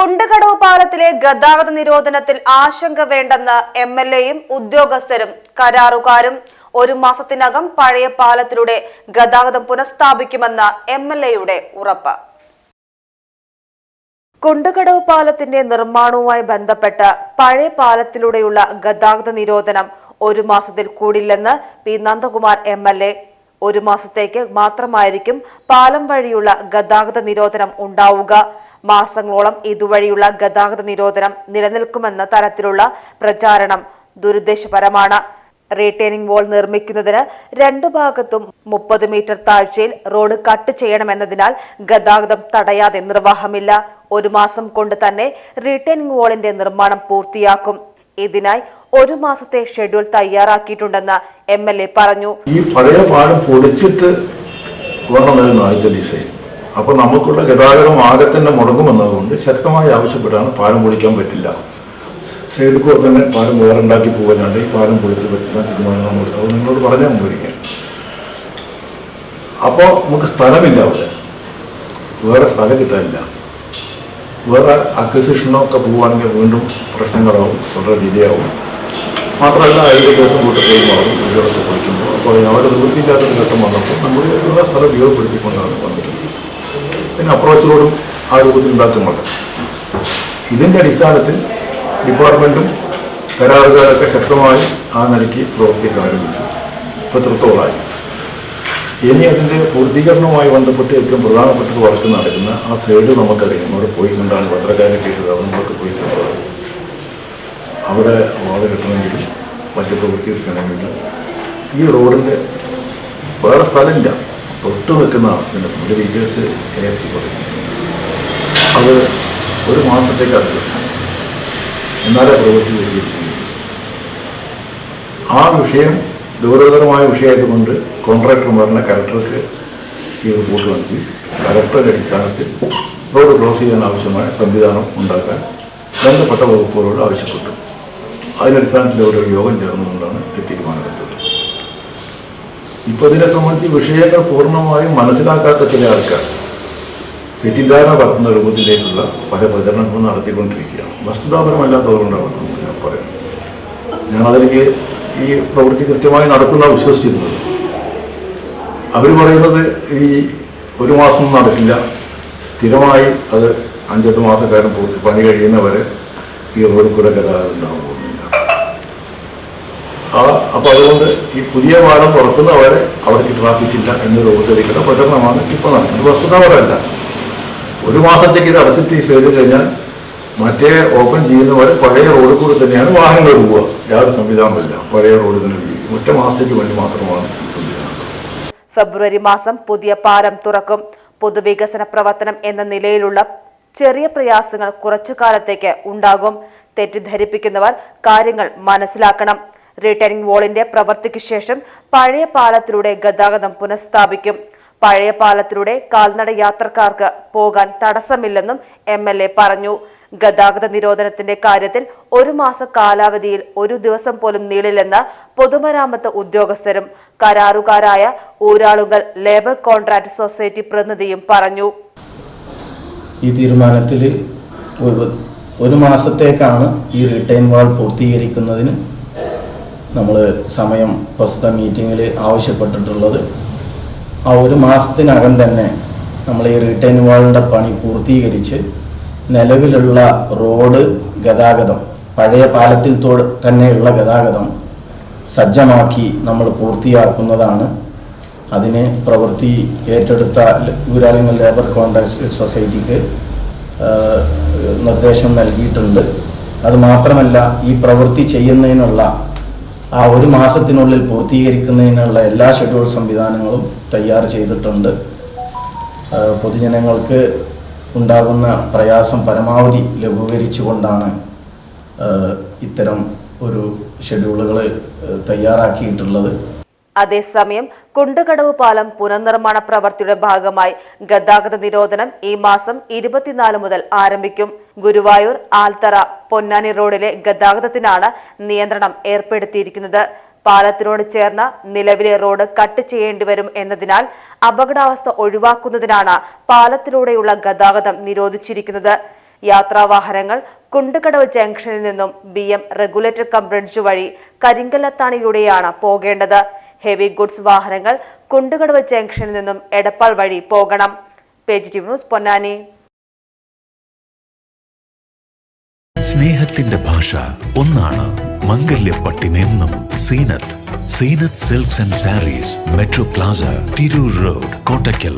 കുണ്ടുകടവ് പാലത്തിലെ ഗതാഗത നിരോധനത്തിൽ ആശങ്ക വേണ്ടെന്ന് എം എൽ എയും ഉദ്യോഗസ്ഥരും കരാറുകാരും ഒരു മാസത്തിനകം പഴയ പാലത്തിലൂടെ ഗതാഗതം പുനഃസ്ഥാപിക്കുമെന്ന് എം എൽ എയുടെ ഉറപ്പ്. കുണ്ടുകടവ് പാലത്തിന്റെ നിർമ്മാണവുമായി ബന്ധപ്പെട്ട് പഴയ പാലത്തിലൂടെയുള്ള ഗതാഗത നിരോധനം ഒരു മാസത്തിൽ കൂടില്ലെന്ന് P. Nandakumar M L A. ഒരു മാസത്തേക്ക് മാത്രമായിരിക്കും പാലം വഴിയുള്ള ഗതാഗത നിരോധനം ഉണ്ടാവുക. മാസങ്ങളോളം ഇതുവഴിയുള്ള ഗതാഗത നിരോധനം നിലനിൽക്കുമെന്ന തരത്തിലുള്ള പ്രചാരണം ദുരുദ്ദേശപരമാണ്. റീറ്റെയിനിംഗ് വാൾ നിർമ്മിക്കുന്നതിന് രണ്ടു ഭാഗത്തും മുപ്പത് മീറ്റർ താഴ്ചയിൽ റോഡ് കട്ട് ചെയ്യണമെന്നതിനാൽ ഗതാഗതം തടയാതെ നിർവാഹമില്ല. ഒരു മാസം കൊണ്ട് തന്നെ റീറ്റെയിനിംഗ് വാളിന്റെ നിർമ്മാണം പൂർത്തിയാക്കും. ഇതിനായി ഒരു മാസത്തെ ഷെഡ്യൂൾ തയ്യാറാക്കിയിട്ടുണ്ടെന്ന് എം എൽ എ പറഞ്ഞു. ഈ പഴയ പാടം പൊളിച്ചിട്ട് ഡിസൈൻ. അപ്പോൾ നമുക്കുള്ള ഗതാഗതം ആകെ തന്നെ മുടങ്ങുമെന്നതുകൊണ്ട് ശക്തമായി ആവശ്യപ്പെട്ടാണ് പാലം പൊളിക്കാൻ പറ്റില്ല. സൈഡിക്കോ തന്നെ പാലം വേറുണ്ടാക്കി പോകാനാണ്ട് ഈ പാലം പൊളിച്ച് പറ്റുന്ന തീരുമാനം നമ്മൾ അത് നിങ്ങളോട് പറഞ്ഞാൽ പോയിരിക്കാം അപ്പോൾ നമുക്ക് സ്ഥലമില്ല അവിടെ. വേറെ സ്ഥലം കിട്ടാനില്ല. വേറെ അക്വിസിഷനോ ഒക്കെ പോവുകയാണെങ്കിൽ വീണ്ടും പ്രശ്നങ്ങളാവും. വളരെ ഡിലേ ആവും മാത്രമല്ല അതിന്റെ ദിവസം കൂട്ട് കൈമാറും വീടുകളൊക്കെ പൊളിക്കുമ്പോൾ അപ്പോൾ അവിടെ നിവൃത്തിയില്ലാത്തൊരു ഘട്ടം വന്നപ്പോൾ നമ്മൾ എല്ലാ സ്ഥലം ഉപയോഗപ്പെടുത്തിക്കൊണ്ടാണ് പിന്നെ ആ രൂപത്തിൽ ഉണ്ടാക്കുന്നുണ്ട് ഇതിന്റെ അടിസ്ഥാനത്തിൽ ഡിപ്പാർട്ട്മെന്റും കരാറുകാരൊക്കെ ശക്തമായി ആ നിലയ്ക്ക് പ്രവർത്തിക്കാൻ ആരംഭിച്ചു. എത്രത്തോളമായി ഇനി അതിന്റെ പൂർത്തീകരണവുമായി ബന്ധപ്പെട്ട് ഏറ്റവും പ്രധാനപ്പെട്ട വർക്ക് നടക്കുന്ന ആ സൈഡ് നമുക്കറിയാം. അവിടെ പോയി കൊണ്ടാണ് പത്രക്കാരെ കേട്ടത് അവിടെ നമുക്ക് പോയി അവിടെ വാൾ കിട്ടണമെങ്കിലും മറ്റു പ്രവൃത്തി കിട്ടണമെങ്കിലും ഈ റോഡിന്റെ വേറെ സ്ഥലമില്ല. തൊട്ട് വെക്കുന്ന ഇതിന്റെ നമ്മുടെ ഡീറ്റെയിൽസ് എ എഫ് സി പറയും അത് ഒരു മാസത്തേക്ക് അടുത്ത് എന്നാലേ പ്രവൃത്തി വരികയുള്ളൂ ആ വിഷയം ഗൗരവതരമായ വിഷയമായതുകൊണ്ട് കോൺട്രാക്ടർമാരുടെ കലക്ടർക്ക് ഈ റിപ്പോർട്ട് നൽകി. കലക്ടറുടെ അടിസ്ഥാനത്തിൽ റോഡ് ക്ലോസ് ചെയ്യാൻ ആവശ്യമായ സംവിധാനം ഉണ്ടാക്കാൻ ബന്ധപ്പെട്ട വകുപ്പുകളോട് ആവശ്യപ്പെട്ടു. അതിനടിസ്ഥാനത്തിൽ ഒരു യോഗം ചേർന്നുകൊണ്ടാണ് തീരുമാനമെടുത്തത് ഇപ്പോൾ ഇതിനെ സംബന്ധിച്ച് വിഷയങ്ങൾ പൂർണമായും മനസ്സിലാക്കാത്ത ചില ആൾക്കാർ തെറ്റിദ്ധാരണ പരത്തുന്ന രൂപത്തിലേക്കുള്ള പല പ്രചരണങ്ങളും നടത്തിക്കൊണ്ടിരിക്കുകയാണ്. വസ്തുതാപരമല്ലാത്തതുകൊണ്ടാണ് ഞാൻ പറയുന്നത്. ഞാനതിലേക്ക് ഈ പ്രവൃത്തി കൃത്യമായി നടക്കുന്ന വിശ്വസിച്ചിരുന്നത്. അവർ പറയുന്നത് ഈ ഒരു മാസം നടക്കില്ല. സ്ഥിരമായി അത് അഞ്ചെട്ട് മാസക്കാലം പൂർത്തി പണി കഴിയുന്നവരെ ഈ റോഡിൽ കൂടെ ഗതാഗതം ആ അപ്പോൾ അതുകൊണ്ട് ഈ പുതിയ പാലം തുറക്കുന്നവരെ അവിടേക്ക് ട്രാഫിക് ഇല്ല എന്ന് രൂപത്തിലേക്കുള്ള പ്രചരണമാണ് ഇപ്പോൾ നടക്കുന്നത്. വസ്തുതാപരമല്ല ഒരു മാസത്തേക്ക് ഇത് അടച്ചിട്ട് ഈ സൈഡിൽ കഴിഞ്ഞാൽ മറ്റേ ഓപ്പൺ ചെയ്യുന്ന ചെയ്യുന്നവരെ പഴയ റോഡിൽ കൂടി തന്നെയാണ് വാഹനങ്ങൾ പോവുക. യാതൊരു സംവിധാനമില്ല പഴയ റോഡിൽ തന്നെ ഒറ്റ മാസത്തേക്ക് വേണ്ടി മാത്രമാണ് ഫെബ്രുവരി മാസം പുതിയ പാലം തുറക്കും. പൊതുവികസന പ്രവർത്തനം എന്ന നിലയിലുള്ള ചെറിയ പ്രയാസങ്ങൾ കുറച്ചു കാലത്തേക്ക് ഉണ്ടാകും. തെറ്റിദ്ധരിപ്പിക്കുന്നവർ കാര്യങ്ങൾ മനസ്സിലാക്കണം. റിട്ടേണിംഗ് വാളിന്റെ പ്രവൃത്തിക്ക് ശേഷം പഴയ പാലത്തിലൂടെ ഗതാഗതം പുനഃസ്ഥാപിക്കും. പഴയ പാലത്തിലൂടെ കാൽനട യാത്രക്കാർക്ക് പോകാൻ തടസ്സമില്ലെന്നും എം എൽ എ പറഞ്ഞു. ഗതാഗത നിരോധനത്തിന്റെ കാര്യത്തിൽ ഒരു മാസ കാലാവധിയിൽ ഒരു ദിവസം പോലും നീളില്ലെന്ന് പൊതുമരാമത്ത് ഉദ്യോഗസ്ഥരും കരാറുകാരായ ഊരാളുങ്കൽ ലേബർ കോൺട്രാക്ട് സൊസൈറ്റി പ്രതിനിധിയും പറഞ്ഞു. ഈ തീരുമാനത്തിൽ ഒരു മാസത്തേക്കാണ് ഈ റിട്ടേൺ വാൾ പൂർത്തീകരിക്കുന്നതിന് നമ്മൾ സമയം പ്രസ്തുത മീറ്റിങ്ങിൽ ആവശ്യപ്പെട്ടിട്ടുള്ളത്. ആ ഒരു മാസത്തിനകം തന്നെ നമ്മൾ ഈ റിട്ടേൺ വാളിന്റെ പണി പൂർത്തീകരിച്ച് നിലവിലുള്ള റോഡ് ഗതാഗതം പഴയ പാലത്തിൽ തന്നെയുള്ള ഗതാഗതം സജ്ജമാക്കി നമ്മൾ പൂർത്തിയാക്കുന്നതാണ്. അതിന് പ്രവൃത്തി ഏറ്റെടുത്ത ഗുരാലിംഗ ലേബർ കോൺട്രാക്ട് സൊസൈറ്റിക്ക് നിർദ്ദേശം നൽകിയിട്ടുണ്ട്. അതുമാത്രമല്ല ഈ പ്രവൃത്തി ചെയ്യുന്നതിനുള്ള ആ ഒരു മാസത്തിനുള്ളിൽ പൂർത്തീകരിക്കുന്നതിനുള്ള എല്ലാ ഷെഡ്യൂൾ സംവിധാനങ്ങളും തയ്യാർ ചെയ്തിട്ടുണ്ട്. പൊതുജനങ്ങൾക്ക് ഉണ്ടാകുന്ന പ്രയാസം പരമാവധി ലഘൂകരിച്ചുകൊണ്ടാണ് ഇത്തരം ഒരു ഷെഡ്യൂളുകൾ തയ്യാറാക്കിയിട്ടുള്ളത്. അതേസമയം കുണ്ടുകടവ് പാലം പുനർനിർമ്മാണ പ്രവൃത്തിയുടെ ഭാഗമായി ഗതാഗത നിരോധനം ഈ മാസം ഇരുപത്തിനാല് മുതൽ ആരംഭിക്കും. ഗുരുവായൂർ ആൽത്തറ പൊന്നാനി റോഡിലെ ഗതാഗതത്തിനാണ് നിയന്ത്രണം ഏർപ്പെടുത്തിയിരിക്കുന്നത്. പാലത്തിനോട് ചേർന്ന നിലവിലെ റോഡ് കട്ട് ചെയ്യേണ്ടി വരും എന്നതിനാൽ അപകടാവസ്ഥ ഒഴിവാക്കുന്നതിനാണ് പാലത്തിലൂടെയുള്ള ഗതാഗതം നിരോധിച്ചിരിക്കുന്നത്. യാത്രാവാഹനങ്ങൾ കുണ്ടുകടവ് ജംഗ്ഷനിൽ നിന്നും B M regulator cum bridge വഴി കരിങ്കല്ലത്താണിയിലൂടെയാണ് പോകേണ്ടത്. ഹെവി ഗുഡ്സ് വാഹനങ്ങൾ കുണ്ടുകടവ് ജംഗ്ഷനിൽ നിന്നും എടപ്പാൾ വഴി പോകണം. Page T news Ponnani. സ്നേഹത്തിന്റെ ഭാഷ ഒന്നാണ് മംഗല്യപ്പട്ടിനെന്നും Seenath. Seenath silks and sarees metro plaza Tirur road Kottakkal.